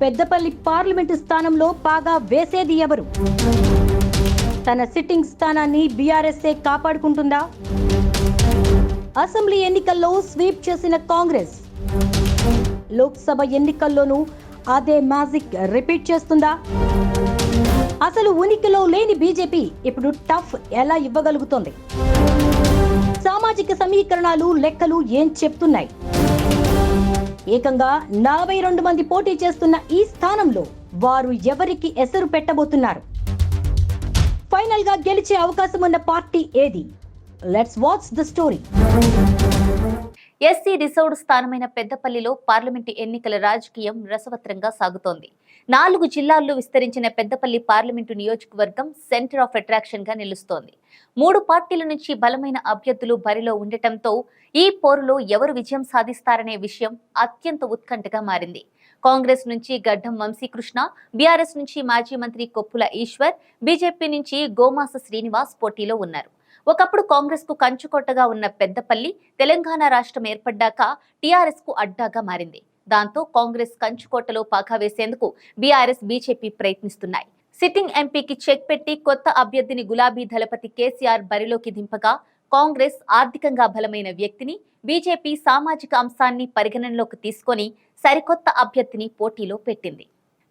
Peddapalli parliament స్థానంలో పాగా వేసేది ఎవరు? తన సిట్టింగ్ స్థానాన్ని బీఆర్ఎస్ఏ కాపాడుకుంటుందా? అసెంబ్లీ ఎన్నికల్లో స్వీప్ చేసిన కాంగ్రెస్ లోక్సభ ఎన్నికల్లోనూ అదే మ్యాజిక్ రిపీట్ చేస్తుందా? అసలు ఉనికిలో లేని బీజేపీ ఇప్పుడు టఫ్ ఎలా ఇవ్వగలుగుతోంది? సామాజిక సమీకరణాలు లెక్కలు ఏం చెప్తున్నాయి? ఏకంగా నలభై రెండు మంది పోటీ చేస్తున్న ఈ స్థానంలో వారు ఎవరికి ఎసరు పెట్టబోతున్నారు? ఫైనల్గా గెలిచే అవకాశం ఉన్న పార్టీ ఏది? Let's watch the story SC reserved స్థానమైన పెద్దపల్లిలో పార్లమెంటు ఎన్నికల రాజకీయం రసవత్రంగా సాగుతోంది. నాలుగు జిల్లాల్లో విస్తరించిన పెద్దపల్లి పార్లమెంటు నియోజకవర్గం సెంటర్ ఆఫ్ అట్రాక్షన్గా నిలుస్తోంది. మూడు పార్టీల నుంచి బలమైన అభ్యర్థులు బరిలో ఉండటంతో ఈ పోరులో ఎవరు విజయం సాధిస్తారనే విషయం అత్యంత ఉత్కంఠగా మారింది. కాంగ్రెస్ నుంచి గడ్డం వంశీకృష్ణ బీఆర్ఎస్ నుంచి మాజీ మంత్రి కొప్పుల ఈశ్వర్ బీజేపీ నుంచి గోమాస శ్రీనివాస్ పోటీలో ఉన్నారు. ఒకప్పుడు కాంగ్రెస్కు కంచుకొట్టగా ఉన్న పెద్దపల్లి తెలంగాణ రాష్ట్రం ఏర్పడ్డాక టీఆర్ఎస్కు అడ్డాగా మారింది. దాంతో కాంగ్రెస్ కంచుకోటలో పాకా వేసేందుకు బీఆర్ఎస్ బీజేపీ ప్రయత్నిస్తున్నాయి. సిట్టింగ్ ఎంపీకి చెక్ పెట్టి కొత్త అభ్యర్థిని గులాబీ దళపతి కేసీఆర్ బరిలోకి దింపగా కాంగ్రెస్ ఆర్థికంగా బలమైన వ్యక్తిని బీజేపీ సామాజిక అంశాన్ని పరిగణనలోకి తీసుకొని సరికొత్త అభ్యర్థిని పోటీలో పెట్టింది.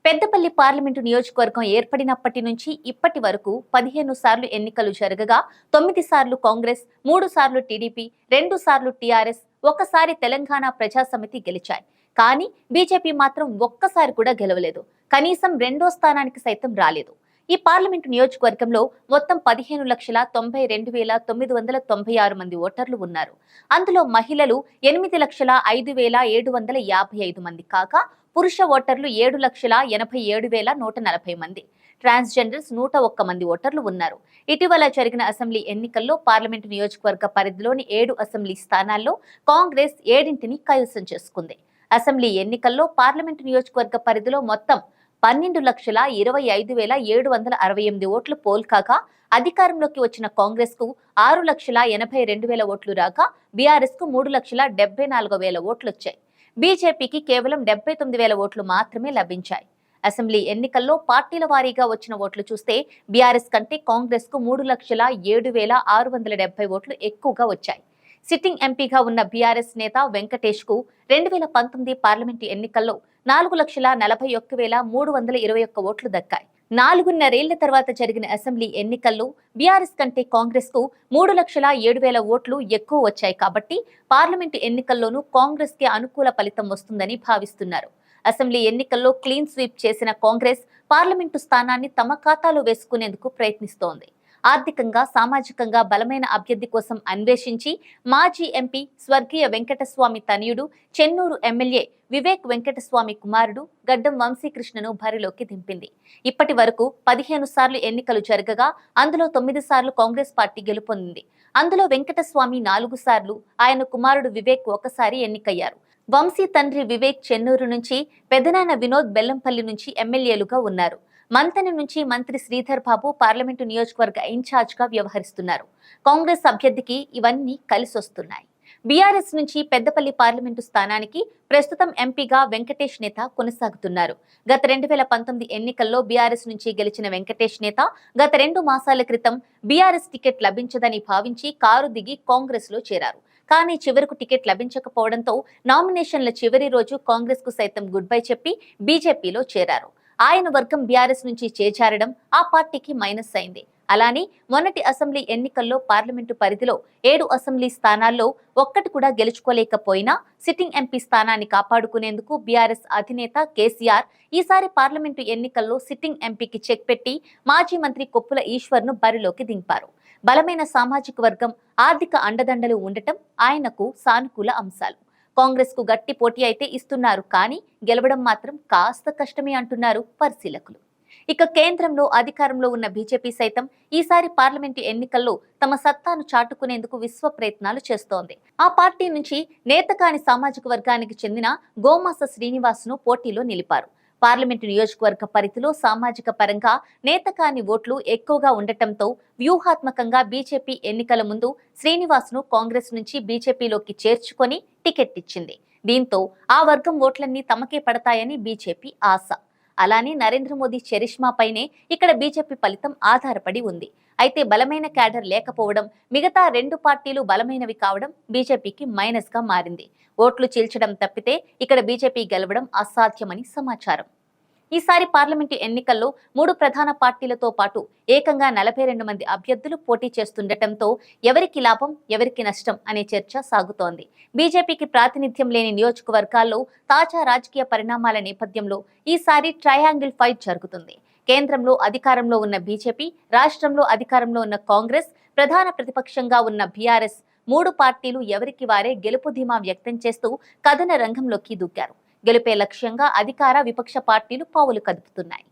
పెద్దపల్లి పార్లమెంటు నియోజకవర్గం ఏర్పడినప్పటి నుంచి ఇప్పటి వరకు పదిహేను సార్లు ఎన్నికలు జరగగా తొమ్మిది సార్లు కాంగ్రెస్ మూడు సార్లు టీడీపీ రెండు సార్లు టీఆర్ఎస్ ఒకసారి తెలంగాణ ప్రజాసమితి గెలిచాయి. కానీ బీజేపీ మాత్రం ఒక్కసారి కూడా గెలవలేదు. కనీసం రెండో స్థానానికి సైతం రాలేదు. ఈ పార్లమెంటు నియోజకవర్గంలో మొత్తం పదిహేను లక్షల తొంభై రెండు వేల తొమ్మిది వందల తొంభై ఆరు మంది ఓటర్లు ఉన్నారు. అందులో మహిళలు ఎనిమిది లక్షల ఐదు వేల ఏడు వందల యాభై ఐదు మంది కాగా పురుష ఓటర్లు ఏడు లక్షల ఎనభై ఏడు వేల నూట నలభై మంది. ట్రాన్స్జెండర్స్ నూట ఒక్క మంది ఓటర్లు ఉన్నారు. ఇటీవల జరిగిన అసెంబ్లీ ఎన్నికల్లో పార్లమెంటు నియోజకవర్గ పరిధిలోని ఏడు అసెంబ్లీ స్థానాల్లో కాంగ్రెస్ ఏడింటిని కైవసం చేసుకుంది. అసెంబ్లీ ఎన్నికల్లో పార్లమెంటు నియోజకవర్గ పరిధిలో మొత్తం పన్నెండు లక్షల ఇరవై ఐదు వేల ఏడు వందల అరవై ఎనిమిది ఓట్లు పోల్ కాగా అధికారంలోకి వచ్చిన కాంగ్రెస్కు ఆరు లక్షల ఎనభై రెండు వేల ఓట్లు రాగా బీఆర్ఎస్కు మూడు లక్షల డెబ్బై నాలుగు వేల ఓట్లు వచ్చాయి బీజేపీకి కేవలం డెబ్బై తొమ్మిది వేల ఓట్లు మాత్రమే లభించాయి. అసెంబ్లీ ఎన్నికల్లో పార్టీల వారీగా వచ్చిన ఓట్లు చూస్తే బీఆర్ఎస్ కంటే కాంగ్రెస్కు మూడు లక్షల ఏడు వేల ఆరు వందల డెబ్బై ఓట్లు ఎక్కువగా వచ్చాయి. సిట్టింగ్ ఎంపీగా ఉన్న బీఆర్ఎస్ నేత వెంకటేష్కు రెండు వేల పంతొమ్మిది పార్లమెంటు ఎన్నికల్లో నాలుగు లక్షల నలభై ఒక్క వేల మూడు వందల ఇరవై ఒక్క ఓట్లు దక్కాయి. నాలుగున్నరేళ్ళ తర్వాత జరిగిన అసెంబ్లీ ఎన్నికల్లో బీఆర్ఎస్ కంటే కాంగ్రెస్కు మూడు లక్షల ఏడు వేల ఓట్లు ఎక్కువ వచ్చాయి కాబట్టి పార్లమెంటు ఎన్నికల్లోనూ కాంగ్రెస్కి అనుకూల ఫలితం వస్తుందని భావిస్తున్నారు. అసెంబ్లీ ఎన్నికల్లో క్లీన్ స్వీప్ చేసిన కాంగ్రెస్ పార్లమెంటు స్థానాన్ని తమ ఖాతాలో వేసుకునేందుకు ప్రయత్నిస్తోంది. ఆర్థికంగా సామాజికంగా బలమైన అభ్యర్థి కోసం అన్వేషించి మాజీ ఎంపీ స్వర్గీయ వెంకటస్వామి తనయుడు చెన్నూరు ఎమ్మెల్యే వివేక్ వెంకటస్వామి కుమారుడు గడ్డం వంశీకృష్ణను బరిలోకి దింపింది. ఇప్పటి వరకు పదిహేను సార్లు ఎన్నికలు జరగగా అందులో తొమ్మిది సార్లు కాంగ్రెస్ పార్టీ గెలుపొందింది. అందులో వెంకటస్వామి నాలుగు సార్లు ఆయన కుమారుడు వివేక్ ఒకసారి ఎన్నికయ్యారు. వంశీ తండ్రి వివేక్ చెన్నూరు నుంచి పెదనాన్న వినోద్ బెల్లంపల్లి నుంచి ఎమ్మెల్యేలుగా ఉన్నారు. మంతని నుంచి మంత్రి శ్రీధర్ బాబు పార్లమెంటు నియోజకవర్గ ఇన్ఛార్జ్గా వ్యవహరిస్తున్నారు. కాంగ్రెస్ అభ్యర్థికి ఇవన్నీ కలిసొస్తున్నాయి. బీఆర్ఎస్ నుంచి పెద్దపల్లి పార్లమెంటు స్థానానికి ప్రస్తుతం ఎంపీగా వెంకటేష్ నేత కొనసాగుతున్నారు. గత రెండు వేల పంతొమ్మిది ఎన్నికల్లో బీఆర్ఎస్ నుంచి గెలిచిన వెంకటేష్ నేత గత రెండు మాసాల క్రితం బీఆర్ఎస్ టికెట్ లభించదని భావించి కారు దిగి కాంగ్రెస్లో చేరారు. కానీ చివరకు టికెట్ లభించకపోవడంతో నామినేషన్ల చివరి రోజు కాంగ్రెస్కు సైతం గుడ్ బై చెప్పి బీజేపీలో చేరారు. ఆయన వర్గం బీఆర్ఎస్ నుంచి చేచారడం ఆ పార్టీకి మైనస్ అయింది. అలానే మొన్నటి అసెంబ్లీ ఎన్నికల్లో పార్లమెంటు పరిధిలో ఏడు అసెంబ్లీ స్థానాల్లో ఒక్కటి కూడా గెలుచుకోలేకపోయినా సిట్టింగ్ ఎంపీ స్థానాన్ని కాపాడుకునేందుకు బీఆర్ఎస్ అధినేత కేసీఆర్ ఈసారి పార్లమెంటు ఎన్నికల్లో సిట్టింగ్ ఎంపీకి చెక్ పెట్టి మాజీ మంత్రి కొప్పుల ఈశ్వర్ను బరిలోకి దింపారు. బలమైన సామాజిక వర్గం ఆర్థిక అండదండలు ఉండటం ఆయనకు సానుకూల అంశాలు. కాంగ్రెస్కు గట్టి పోటీ అయితే ఇస్తున్నారు. కానీ గెలవడం మాత్రం కాస్త కష్టమే అంటున్నారు పరిశీలకులు. ఇక కేంద్రంలో అధికారంలో ఉన్న బీజేపీ సైతం ఈసారి పార్లమెంటు ఎన్నికల్లో తమ సత్తాను చాటుకునేందుకు విశ్వ ప్రయత్నాలు చేస్తోంది. ఆ పార్టీ నుంచి నేతకాని సామాజిక వర్గానికి చెందిన గోమాస శ్రీనివాస్ను పోటీలో నిలిపారు. పార్లమెంటు నియోజకవర్గ పరిధిలో సామాజిక పరంగా నేతకాని ఓట్లు ఎక్కువగా ఉండటంతో వ్యూహాత్మకంగా బీజేపీ ఎన్నికల ముందు శ్రీనివాస్ను కాంగ్రెస్ నుంచి బీజేపీలోకి చేర్చుకొని టికెట్ ఇచ్చింది దీంతో ఆ వర్గం ఓట్లన్నీ తమకే పడతాయని బీజేపీ ఆశ. అలానే నరేంద్ర మోదీ చరిష్మాపైనే ఇక్కడ బీజేపీ ఫలితం ఆధారపడి ఉంది. అయితే బలమైన క్యాడర్ లేకపోవడం మిగతా రెండు పార్టీలు బలమైనవి కావడం బీజేపీకి మైనస్గా మారింది. ఓట్లు చీల్చడం తప్పితే ఇక్కడ బీజేపీ గెలవడం అసాధ్యమని సమాచారం. ఈసారి పార్లమెంటు ఎన్నికల్లో మూడు ప్రధాన పార్టీలతో పాటు ఏకంగా నలభై రెండు మంది అభ్యర్థులు పోటీ చేస్తుండటంతో ఎవరికి లాభం ఎవరికి నష్టం అనే చర్చ సాగుతోంది. బీజేపీకి ప్రాతినిధ్యం లేని నియోజకవర్గాల్లో తాజా రాజకీయ పరిణామాల నేపథ్యంలో ఈసారి ట్రయాంగిల్ ఫైట్ జరుగుతుంది. కేంద్రంలో అధికారంలో ఉన్న బీజేపీ రాష్ట్రంలో అధికారంలో ఉన్న కాంగ్రెస్ ప్రధాన ప్రతిపక్షంగా ఉన్న బీఆర్ఎస్ మూడు పార్టీలు ఎవరికి వారే గెలుపు ధీమా వ్యక్తం చేస్తూ కథన రంగంలోకి దూకారు. గెలుపే లక్ష్యంగా అధికార విపక్ష పార్టీలు పావులు కదుపుతున్నాయి.